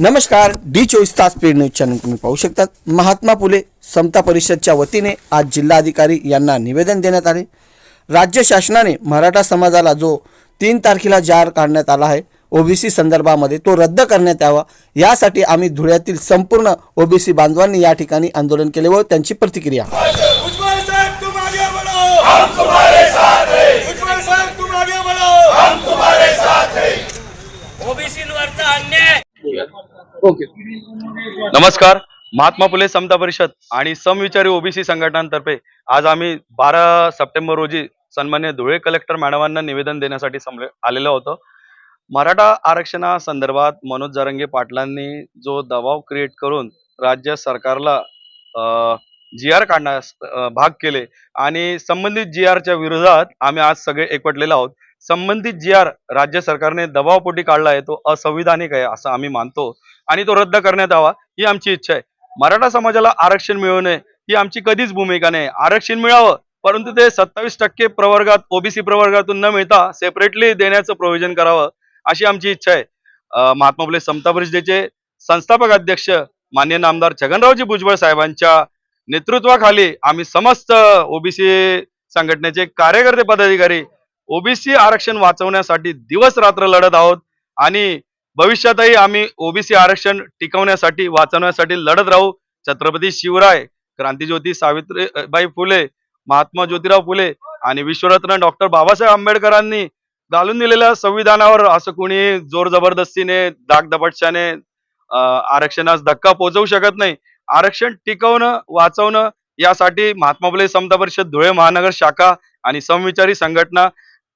नमस्कार डी चोवीस तास पेड न्यूज चॅनल तुम्ही पाहू शकतात. महात्मा फुले समता परिषदच्या वतीने आज जिल्हाधिकारी यांना निवेदन देण्यात आले. राज्य शासनाने मराठा समाजाला जो तीन तारखेला जाहीर काढण्यात आला आहे ओबीसी संदर्भामध्ये तो रद्द करण्यात यावा. यासाठी आम्ही धुळ्यातील संपूर्ण ओबीसी बांधवांनी या ठिकाणी आंदोलन केले व त्यांची प्रतिक्रिया. नमस्कार. महात्मा फुले समता परिषद आणि समविचारी ओबीसी संघटनांतर्फे आज आम्ही बारा सप्टेंबर रोजी सन्मान्य धुळे कलेक्टर मॅडमांना निवेदन देण्यासाठी समले आलेलो होतो. मराठा आरक्षणासंदर्भात मनोज जरंगे पाटलांनी जो दबाव क्रिएट करून राज्य सरकारला जी आर काढण्यास भाग केले आणि संबंधित जी आरच्या विरोधात आम्ही आज सगळे एकवटलेलो आहोत. संबंधित जी आर राज्य सरकारने दबावपोटी काढला आहे तो असंविधानिक आहे असं आम्ही मानतो. आणि तो रद्द करण्यात यावा ही आमची इच्छा आहे. मराठा समाजाला आरक्षण मिळवणे ही आमची कधीच भूमिका नाही. आरक्षण मिळावं परंतु ते सत्तावीस टक्के प्रवर्गात ओबीसी प्रवर्गातून न मिळता सेपरेटली देण्याचं प्रोव्हिजन करावं अशी आमची इच्छा आहे. महात्मा फुले समता परिषदेचे संस्थापक अध्यक्ष मान्य नामदार छगनरावजी भुजबळ साहेबांच्या नेतृत्वाखाली आम्ही समस्त ओबीसी संघटनेचे कार्यकर्ते पदाधिकारी ओबीसी आरक्षण वाचवण्यासाठी दिवस रात्र लढत आहोत आणि भविष्यातही आम्ही ओबीसी आरक्षण टिकवण्यासाठी वाचवण्यासाठी लढत राहू. छत्रपती शिवराय क्रांतीज्योती सावित्रीबाई फुले महात्मा ज्योतिराव फुले आणि विश्वरत्न डॉक्टर बाबासाहेब आंबेडकरांनी घालून दिलेल्या संविधानावर असं कोणी जोर जबरदस्तीने दागदपटशाने आरक्षणास धक्का पोहोचवू शकत नाही. आरक्षण टिकवणं वाचवणं यासाठी महात्मा फुले समता परिषद धुळे महानगर शाखा आणि समविचारी संघटना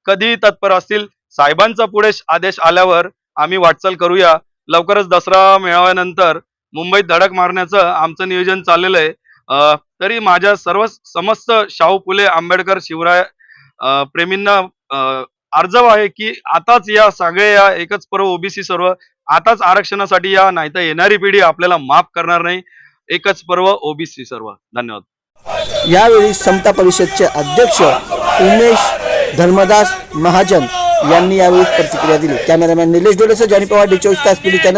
कधीही तत्पर असतील. साहेबांचा पुढे आदेश आल्यावर आम्ही वाटचाल करूया. लवकरच दसरा मेळाव्यानंतर मुंबईत धडक मारण्याचं आमचं नियोजन चाललेलं आहे. अं, तरी माझ्या सर्व समस्त शाहू फुले आंबेडकर शिवराय प्रेमींना अर्जव आहे की आताच या सगळे या एकच पर्व ओबीसी सर्व आताच आरक्षणासाठी या नाहीतर येणारी पिढी आपल्याला माफ करणार नाही. एकच पर्व ओबीसी सर्व. धन्यवाद. यावेळी समता परिषदचे अध्यक्ष उमेश धर्मदास महाजन यांनी यावेळी प्रतिक्रिया दिली. कॅमेरामॅन निलेश डोलेसह जॉनी पवार डी चोवीस तास पीडी चॅनल